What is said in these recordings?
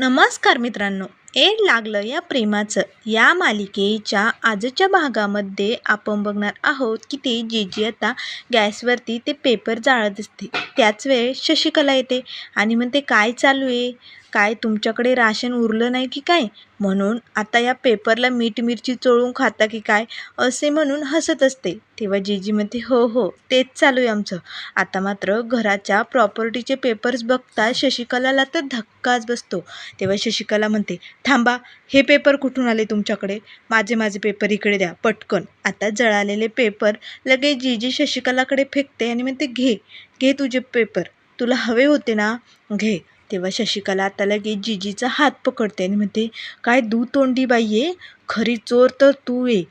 नमस्कार मित्रांनो. एड लागलं या प्रेमाचं. या मालिकेच्या आजच्या भागामध्ये आपण बघणार आहोत की ते जीजी आता गॅसवरती ते पेपर जाळत असते. त्याच वेळेस शशिकला येते आणि म्हणते काय चालू आहे? काय तुमच्याकडे राशन उरलं नाही की काय? म्हणून आता या पेपरला मीठ मिरची चोळून खाता की काय? असे म्हणून हसत असते. तेव्हा जेजी म्हणते हो हो तेच चालू आहे आमचं. आता मात्र घराच्या प्रॉपर्टीचे पेपर्स बघता शशिकलाला तर धक्काच बसतो. तेव्हा शशिकला म्हणते थांबा हे पेपर कुठून आले तुमच्याकडे? माझे माझे पेपर इकडे द्या पटकन. आता जळालेले पेपर लगेच जीजी शशिकलाकडे फेकते आणि म्हणते घे घे तुझे पेपर. तुला हवे होते ना? घे. तेव्हा शशिकला आता लगेच जीजीचा हात पकडते आणि म्हणते काय दू तोंडी बाई आहे खरी चोर तर तू आहे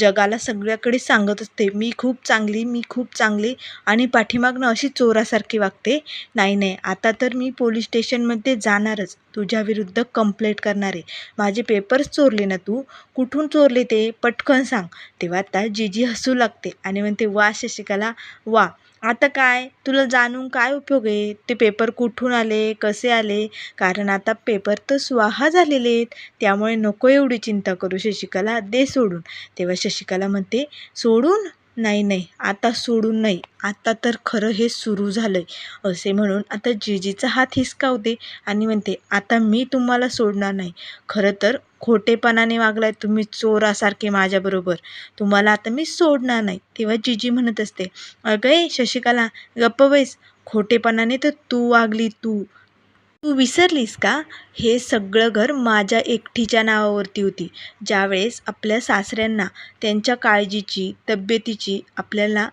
जगाला सगळ्याकडे सांगत असते. मी खूप चांगली मी खूप चांगली आणि पाठीमागनं अशी चोरासारखी वागते. नाही नाही आता तर मी पोलीस स्टेशनमध्ये जाणारच. तुझ्या विरुद्ध कंप्लेंट करणार. आहे माझे पेपर्स चोरले ना तू? कुठून चोरले ते? पटकन सांग. तेव्हा आता जीजी हसू लागते आणि म्हणते वा शशिकला वा. आता काय? तुला जाणून काय उपयोग आहे? ते पेपर कुठून आले? कसे आले? कारण आता पेपर तर स्वाहा झालेले आहेत. त्यामुळे नको एवढी चिंता करू शशिकला. दे सोडून. तेव्हा शशिकला म्हणते सोडून? नाही नाही आता सोडून नाही. आता तर खरं हे सुरू झालं आहे असे म्हणून आता जीजीचा हात हिसकावते आणि म्हणते आता मी तुम्हाला सोडणार नाही. खरं तर खोटेपणाने वागलाय तुम्ही चोरासारखे माझ्याबरोबर तुम्हाला आता मी सोडणार नाही. तेव्हा जीजी म्हणत असते अगं ए शशिकला गप्प बैस. खोटेपणाने तर तू वागली तू. तू विसरलीस का? हे सगळं घर माझ्या एकटीच्या नावावरती होती. ज्यावेळेस आपल्या सासऱ्यांना त्यांच्या काळजीची तब्येतीची आपल्याला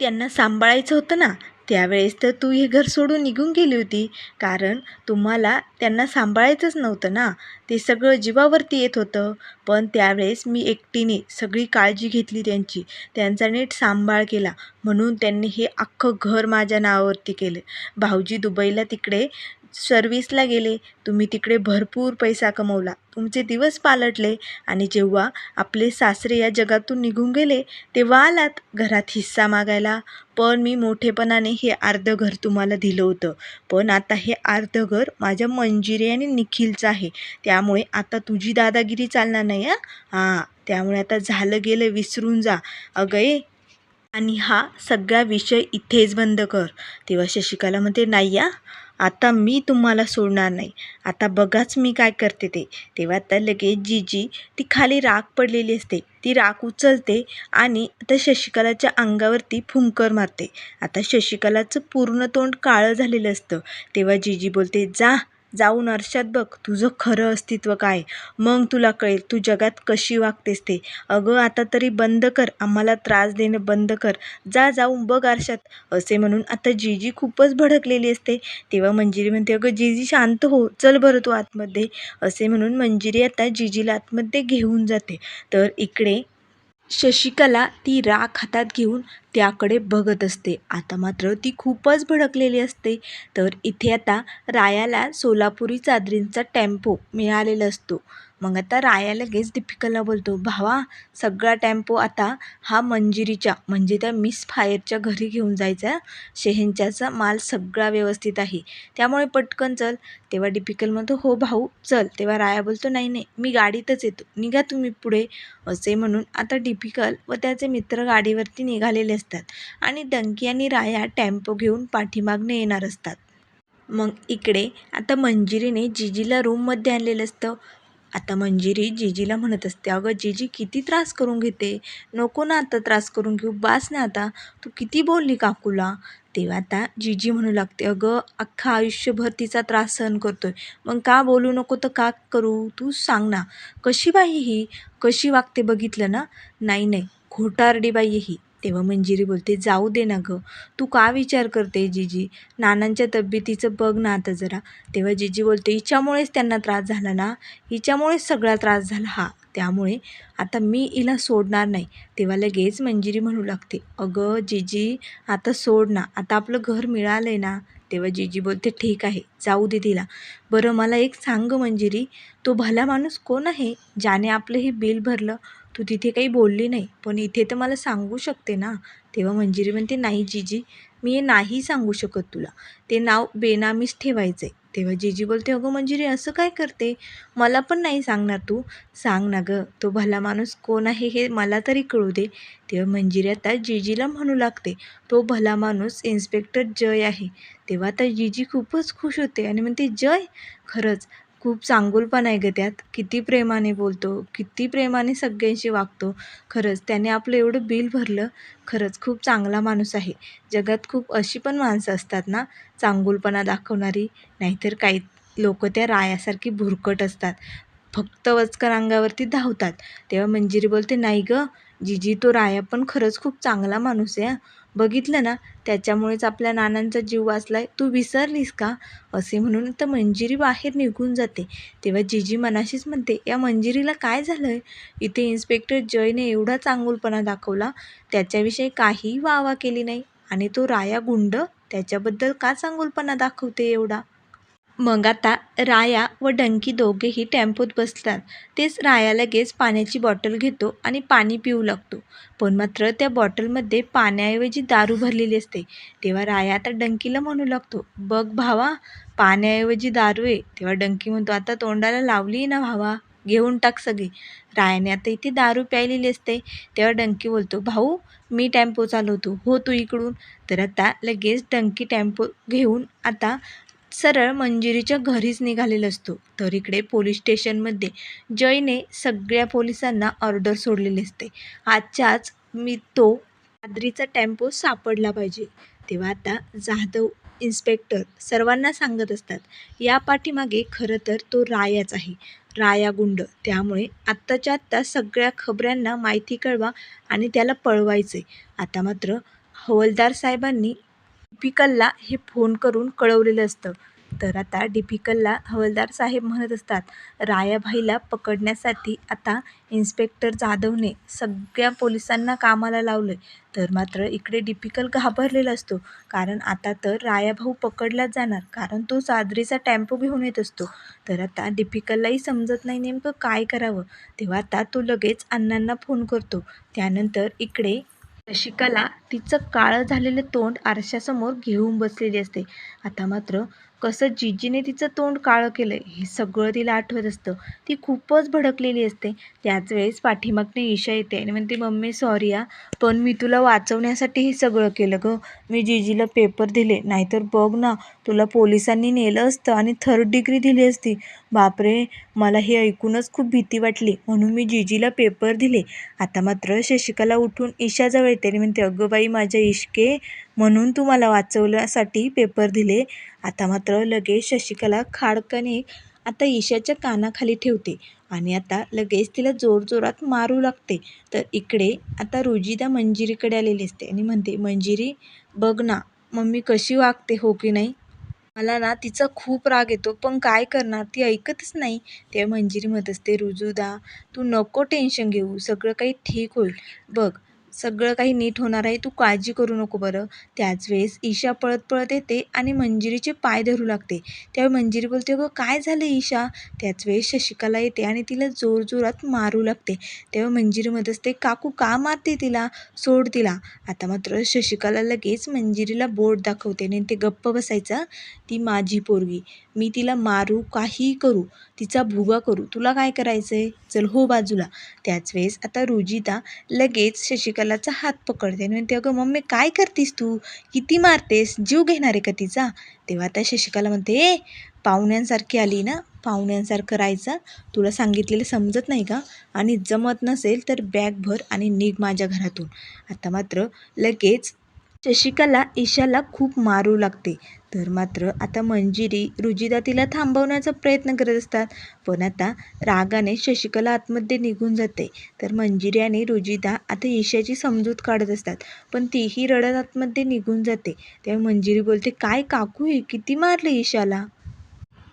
त्यांना सांभाळायचं होतं ना त्यावेळेस तर तू हे घर सोडून निघून गेली होती. कारण तुम्हाला त्यांना सांभाळायचंच नव्हतं ना. ते सगळं जीवावरती येत होतं. पण त्यावेळेस मी एकटीने सगळी काळजी घेतली त्यांची. त्यांचा नीट सांभाळ केला. म्हणून त्यांनी हे अख्खं घर माझ्या नावावरती केलं. भाऊजी दुबईला तिकडे सर्विसला गेले तुम्ही तिकडे भरपूर पैसा कमवला. तुमचे दिवस पालटले आणि जेव्हा आपले सासरे या जगातून निघून गेले तेव्हा आलात घरात हिस्सा मागायला. पण मी मोठेपणाने हे अर्धं घर तुम्हाला दिलं होतं. पण आता हे अर्धं घर माझ्या मंजिरी आणि निखिलचं आहे. त्यामुळे आता तुझी दादागिरी चालणार नाही हां? हां त्यामुळे आता झालं गेलं विसरून जा. अगं आणि हा सगळा विषय इथेच बंद कर. तेव्हा शशिकाला म्हणते नाही या आता मी तुम्हाला सोडणार नाही. आता बघाच मी काय करते ते. तेव्हा आता लगेच जीजी ती खाली राख पडलेली असते. ती राख उचलते आणि आता शशिकलाच्या अंगावरती फुंकर मारते. आता शशिकलाचं पूर्ण तोंड काळं झालेलं असतं. तेव्हा जीजी बोलते जा जाऊन आरशात बघ तुझं खरं अस्तित्व काय? मग तुला कळेल तू जगात कशी वागतेस ते. अगं आता तरी बंद कर आम्हाला त्रास देणं बंद कर. जा जाऊन बघ आरशात. असे म्हणून आता जीजी खूपच भडकलेली असते. तेव्हा मंजिरी म्हणते अगं जीजी शांत हो चल बरं तू आतमध्ये. असे म्हणून मंजिरी आता जीजीला आतमध्ये घेऊन जाते. तर इकडे शशिकला ती राख हातात घेऊन त्याकडे बघत असते. आता मात्र ती खूपच भडकलेली असते. तर इथे आता रायाला सोलापुरी चादरींचा टेम्पो मिळालेला असतो. मग आता राया लगेच दीपिकाला बोलतो भावा सगळा टेम्पो आता हा मंजिरीच्या म्हणजे त्या मिस फायरच्या घरी घेऊन जायचा शेहेंच्याचा माल सगळा व्यवस्थित आहे. त्यामुळे पटकन चल. तेव्हा डिपिकल म्हणतो हो भाऊ चल. तेव्हा राया बोलतो नाही नाही मी गाडीतच येतो. निघा तुम्ही पुढे असे म्हणून आता डिपिकल व त्याचे मित्र गाडीवरती निघालेले असतात आणि डंकी आणि राया टेम्पो घेऊन पाठीमागणे येणार असतात. मग इकडे आता मंजिरीने जिजीला रूममध्ये आणलेलं असतं. आता मंजिरी जीजीला म्हणत असते अगं जीजी किती त्रास करून घेते. नको ना आता त्रास करून घेऊ. बास ना आता. तू किती बोलली काकूला? तेव्हा आता जीजी म्हणू लागते अगं अख्खा आयुष्यभर तिचा त्रास सहन करतो आहे मग का बोलू नको तर का करू? तू सांग ना. कशी बाई ही? कशी वागते बघितलं ना? नाही नाही. खोटारडी बाई ही. तेव्हा मंजिरी बोलते जाऊ दे ना गं. तू का विचार करते जीजी? नानांच्या तब्येतीचं बघ ना आता जरा. तेव्हा जीजी बोलते हिच्यामुळेच त्यांना त्रास झाला ना? हिच्यामुळेच सगळा त्रास झाला. हा त्यामुळे आता मी हिला सोडणार नाही. तेव्हा लगेच मंजिरी म्हणू लागते अगं जीजी आता सोड ना. आता आपलं घर मिळालं आहे ना. तेव्हा जीजी बोलते ठीक आहे जाऊ दे तिला. बरं मला एक सांग मंजिरी. तो भला माणूस कोण आहे? ज्याने आपलं हे बिल भरलं तू तिथे काही बोलली नाही. पण इथे तर मला सांगू शकते ना? तेव्हा मंजिरी म्हणते नाही जीजी. मी हे नाही सांगू शकत तुला. ते नाव बेनामीच ठेवायचं आहे तेव्हा जीजी बोलते अगं मंजिरी असं काय करते? मला पण नाही सांगणार तू. सांग ना गं तो भला माणूस कोण आहे हे मला तरी कळू दे. तेव्हा मंजिरी आता जीजीला म्हणू लागते तो भला माणूस इन्स्पेक्टर जय आहे. तेव्हा आता जीजी खूपच खुश होते आणि म्हणते जय? खरंच. खूप चांगुलपण आहे गं त्यात. किती प्रेमाने बोलतो किती प्रेमाने सगळ्यांशी वागतो. खरंच त्याने आपलं एवढं बिल भरलं खरंच खूप चांगला माणूस आहे. जगात खूप अशी पण माणसं असतात ना चांगुलपणा दाखवणारी नाहीतर काही लोक त्या रायासारखी भुरकट असतात. फक्त वचकर अंगावरती धावतात. तेव्हा मंजिरी बोलते नाही गं जिजी तो राया पण खरंच खूप चांगला माणूस आहे बघितलं ना त्याच्यामुळेच आपल्या नानांचा जीव वाचलाय. तू विसरलीस का? असे म्हणून तर मंजिरी बाहेर निघून जाते. तेव्हा जीजी मनाशीच म्हणते या मंजिरीला काय झालंय? इथे इन्स्पेक्टर जयने एवढा चांगुलपणा दाखवला त्याच्याविषयी काहीही वावा केली नाही. आणि तो राया गुंड त्याच्याबद्दल का चांगुलपणा दाखवते एवढा? मग आता राया व डंकी दोघेही टेम्पोत बसतात. तेच राया लगेच पाण्याची बॉटल घेतो आणि पाणी पिऊ लागतो. पण मात्र त्या बॉटलमध्ये पाण्याऐवजी दारू भरलेली असते. तेव्हा राया आता डंकीला म्हणू लागतो बघ भावा पाण्याऐवजी दारू आहे. तेव्हा डंकी म्हणतो आता तोंडाला लावली ना भावा घेऊन टाक सगळी. रायाने आता इथे दारू प्यायलेली असते. तेव्हा डंकी बोलतो भाऊ मी टेम्पो चालवतो हो तू इकडून. तर आता लगेच डंकी टेम्पो घेऊन आता सरळ मंजिरीच्या घरीच निघालेला असतो. तर इकडे पोलीस स्टेशनमध्ये जयने सगळ्या पोलिसांना ऑर्डर सोडलेली असते. आजच्याच मी तो आद्रीचा टेम्पो सापडला पाहिजे. तेव्हा आता जाधव इन्स्पेक्टर सर्वांना सांगत असतात या पाठीमागे खरं तर तो रायाच आहे. राया गुंड. त्यामुळे आत्ताच्या आत्ता सगळ्या खबऱ्यांना माहिती कळवा आणि त्याला पळवायचे आता मात्र हवलदार साहेबांनी डिपिकलला हे फोन करून कळवलेलं असतं. तर आता डिपिकलला हवलदार साहेब म्हणत असतात रायाभाईला पकडण्यासाठी आता इन्स्पेक्टर जाधवने सगळ्या पोलिसांना कामाला लावलं तर मात्र इकडे डिपिकल घाबरलेला असतो कारण आता तर रायाभाऊ पकडलाच जाणार कारण तो चादरीचा टेम्पो घेऊन येत असतो. तर आता डिपिकललाही समजत नाही नेमकं काय करावं. तेव्हा आता तो लगेच अण्णांना फोन करतो. त्यानंतर इकडे शशिकला तिचं काळं झालेलं तोंड आरशासमोर घेऊन बसलेली असते. आता मात्र कसं जिजीने तिचं तोंड काळं केलं हे सगळं तिला आठवत असतं. ती खूपच भडकलेली असते. त्याच वेळेस पाठीमागने ईशा येते आणि म्हणते मम्मी सॉरी या पण मी तुला वाचवण्यासाठी हे सगळं केलं गं. मी जिजीला पेपर दिले. नाहीतर बघ ना तुला पोलिसांनी नेलं असतं आणि थर्ड डिग्री दिली असती. बापरे मला हे ऐकूनच खूप भीती वाटली. म्हणून मी जिजीला पेपर दिले. आता मात्र शशिकला उठून ईशाजवळ येते आणि म्हणते अगं बाई माझ्या इश्के म्हणून तू मला वाचवण्यासाठी पेपर दिले. आता मात्र लगेच शशिकला खाडकने आता ईशाच्या कानाखाली ठेवते आणि आता लगेच तिला जोरजोरात मारू लागते. तर इकडे आता रुजिदा मंजिरीकडे आलेली असते आणि म्हणते मंजिरी बघ ना मम्मी कशी वागते हो की नाही? मला ना तिचा खूप राग येतो पण काय करणार ती ऐकतच नाही. त्या मंजिरी म्हणत असते रुजुदा तू नको टेन्शन घेऊ सगळं काही ठीक होईल. बघ सगळं काही नीट होणार आहे. तू काळजी करू नको बरं. त्याच वेळेस ईशा पळत पळत येते आणि मंजिरीचे पाय धरू लागते. त्यावेळी मंजिरी बोलते अगं काय झालं ईशा? त्याच वेळेस शशिकला येते आणि तिला जोरजोरात मारू लागते. तेव्हा मंजिरी ते काकू का मारते तिला? सोड तिला. आता मात्र शशिकला लगेच मंजिरीला बोट दाखवते आणि ते गप्प बसायचं ती माझी पोरगी. मी तिला मारू काहीही करू. तिचा भुगा करू. तुला काय करायचं आहे चल हो बाजूला. त्याच वेळेस आता रुजिता लगेच शशिकलाचा हात पकडते आणि म्हणते अगं मम्मी काय करतीस तू? किती मारतेस? जीव घेणार आहे का तिचा? तेव्हा आता शशिकाला म्हणते ए पाहुण्यांसारखी आली ना? पाहुण्यांसारखं राहायचं? तुला सांगितलेलं समजत नाही का? आणि जमत नसेल तर बॅग भर आणि निघ माझ्या घरातून. आता मात्र लगेच शशिकला ईशाला खूप मारू लागते. तर मात्र आता मंजिरी रुजिदा तिला थांबवण्याचा प्रयत्न करत असतात. पण आता रागाने शशिकला आतमध्ये निघून जाते. तर मंजिरी आणि रुजिदा आता ईशाची समजूत काढत असतात. पण तीही रडत आतमध्ये निघून जाते. तेव्हा मंजिरी बोलते काय काकू हे? किती मारले ईशाला?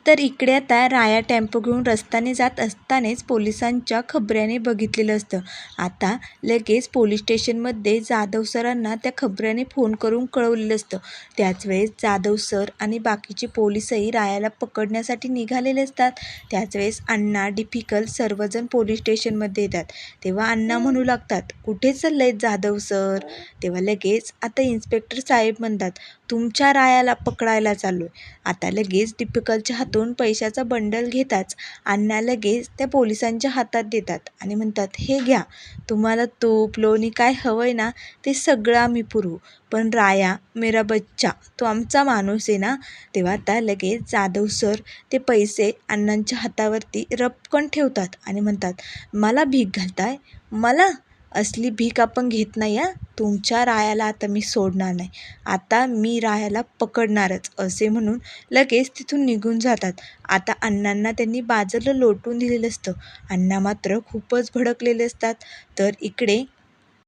तर इकडे आता राया टेम्पो घेऊन रस्त्याने जात असतानाच पोलिसांच्या खबऱ्याने बघितलेलं असतं. आता लगेच पोलीस स्टेशनमध्ये जाधव सरांना त्या खबऱ्याने फोन करून कळवलेलं असतं. त्याच वेळेस जाधव सर आणि बाकीचे पोलिसही रायाला पकडण्यासाठी निघालेले असतात. त्याच वेळेस अण्णा डिफिकल सर्वजण पोलीस स्टेशनमध्ये येतात. तेव्हा अण्णा म्हणू लागतात कुठे चालले जाधव सर? तेव्हा लगेच आता इन्स्पेक्टर साहेब म्हणतात तुमच्या रायाला पकडायला चाललो आहे आता लगेच दीपिकाच्या हातून पैशाचा बंडल घेताच अण्णा लगेच त्या पोलिसांच्या हातात देतात आणि म्हणतात हे घ्या तुम्हाला तूप लोणी काय हवं आहे ना ते सगळं आम्ही पुरवू. पण राया मेरा बच्चा तो आमचा माणूस आहे ना. तेव्हा आता लगेच जाधव सर ते पैसे अण्णांच्या हातावरती रपकन ठेवतात आणि म्हणतात मला भीक घालताय? मला? असली भीक आपण घेत नाही हां. तुमच्या रायाला आता मी सोडणार नाही. आता मी रायाला पकडणारच असे म्हणून लगेच तिथून निघून जातात. आता अण्णांना त्यांनी बाजूला लोटून दिलेलं असतं. अण्णा मात्र खूपच भडकलेले असतात. तर इकडे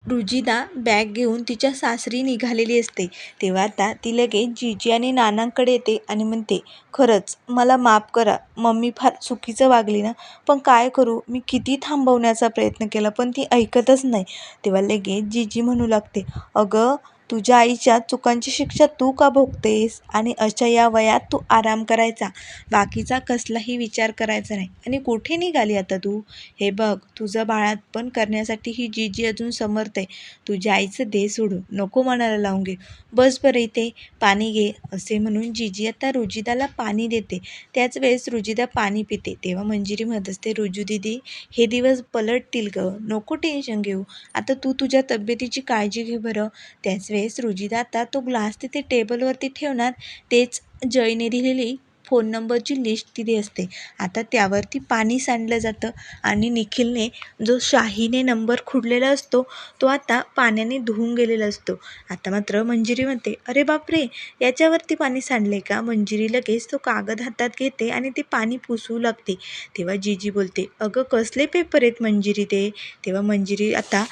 रुजिदा बॅग घेऊन तिच्या सासरी निघालेली असते. तेव्हा आता ती लगेच जिजी आणि नानांकडे येते आणि म्हणते खरंच मला माफ करा. मम्मी फार चुकीचं वागली ना. पण काय करू? मी किती थांबवण्याचा प्रयत्न केला पण ती ऐकतच नाही. तेव्हा लगेच जीजी म्हणू लागते अगं तुझ्या आईच्या चुकांची शिक्षा तू का भोगतेस? आणि अशा या वयात तू आराम करायचा? बाकीचा कसलाही विचार करायचा नाही. आणि कुठे निघाली आता तू? हे बघ तुझं बाळातपण करण्यासाठी ही जीजी अजून समर्थ आहे. तुझ्या आईचं दे सोडून नको मनाला लावून घे. बस बरं इथे पाणी घे असे म्हणून जीजी आता रुजिदाला पाणी देते. त्याच वेळेस रुजिदा पाणी पिते. तेव्हा मंजिरी म्हणत असते रुजू दिदी हे दिवस पलटतील गं. नको टेन्शन घेऊ. आता तू तुझ्या तब्येतीची काळजी घे बरं. त्याच वेळेस रुजिदा आता तो ग्लास तिथे टेबलवरती ठेवणार तेच जयने दिलेली फोन नंबरची लिस्ट तिथे असते. आता त्यावरती पाणी सांडलं जातं आणि निखिलने जो शाहीने नंबर खुडलेला असतो तो आता पाण्याने धुवून गेलेला असतो. आता मात्र मंजिरी म्हणते अरे बापरे याच्यावरती पाणी सांडले का? मंजिरी लगेच तो कागद हातात घेते आणि ते पाणी पुसू लागते. तेव्हा जीजी बोलते अगं कसले पेपर आहेत मंजिरी ते? तेव्हा मंजिरी आता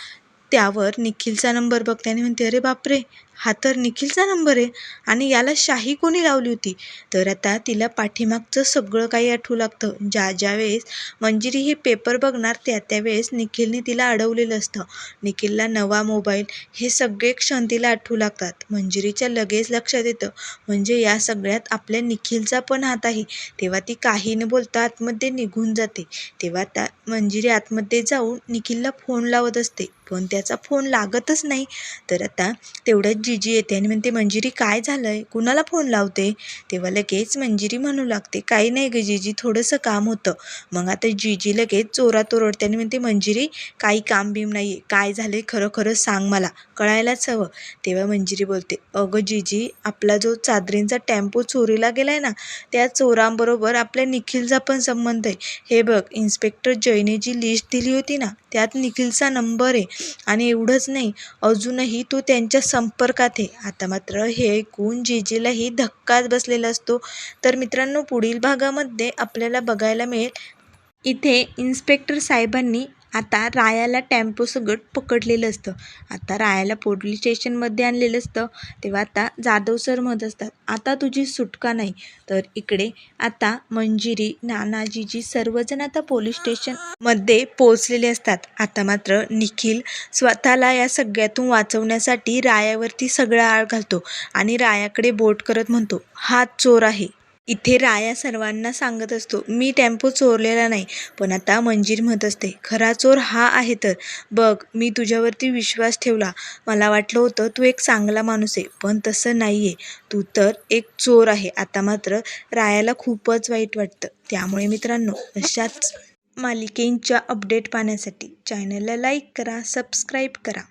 त्यावर निखिलचा नंबर बघते आणि म्हणते अरे बापरे! हा तर निखिलचा नंबर आहे. आणि याला शाही कोणी लावली होती? तर आता तिला पाठीमागचं सगळं काही आठवू लागतं. ज्या ज्या वेळेस मंजिरी हे पेपर बघणार त्या त्यावेळेस निखिलने तिला अडवलेलं असतं. निखिलला नवा मोबाईल हे सगळे क्षण तिला आठवू लागतात. मंजिरीच्या लगेच लक्षात येतं. म्हणजे या सगळ्यात आपल्या निखिलचा पण हात आहे. तेव्हा ती काही न बोलता आतमध्ये निघून जाते. तेव्हा त्या मंजिरी आतमध्ये जाऊन निखिलला फोन लावत असते. पण त्याचा फोन लागतच नाही. तर आता तेवढ्यात जीजी येते आणि म्हणते मंजिरी काय झालं आहे कुणाला फोन लावते? तेव्हा लगेच मंजिरी म्हणू लागते काही नाही गं जीजी थोडंसं काम होतं. मग आता जीजी लगेच चोरात ओरडते आणि म्हणते मंजिरी काही काम बीम नाही आहे काय झालं आहे खरं खरं सांग मला. कळायलाच हवं. तेव्हा मंजिरी बोलते अगं जिजी आपला जो चादरींचा टेम्पो चोरीला गेला आहे ना त्या चोरांबरोबर आपल्या निखिलचा पण संबंध आहे. हे बघ इन्स्पेक्टर जैने जी लिस्ट दिली होती ना त्यात निखिलचा नंबर आहे आणि एवढंच नाही. अजूनही तो त्यांच्या संपर्क संपर्कात आहे. आता मात्र हे ऐकून जीजीलाही धक्काच बसलेला असतो. तर मित्रांनो पुढील भागामध्ये आपल्याला बघायला मिळेल. इथे इन्स्पेक्टर साहेबांनी आता रायाला टेम्पो सगळं पकडलेलं असतं. आता रायाला पोलीस स्टेशनमध्ये आणलेलं असतं. तेव्हा आता जाधव सर म्हणत असतात आता तुझी सुटका नाही. तर इकडे आता मंजिरी नानाजीजी सर्वजण आता पोलीस स्टेशनमध्ये पोहोचलेले असतात. आता मात्र निखिल स्वतःला या सगळ्यातून वाचवण्यासाठी रायावरती सगळा आळ घालतो आणि रायाकडे बोट करत म्हणतो हा चोर आहे. इथे राया सर्वांना सांगत असतो मी टेम्पो चोरलेला नाही पण आता मंजिरी म्हणत असते खरा चोर हा आहे तर बघ मी तुझ्यावरती विश्वास ठेवला मला वाटलं होतं तू एक चांगला माणूस आहे पण तसं नाही आहे तू तर एक चोर आहे आता मात्र रायाला खूपच वाईट वाटतं त्यामुळे मित्रांनो अशाच मालिकेंच्या अपडेट पाहण्यासाठी चॅनलला लाईक करा सबस्क्राईब करा.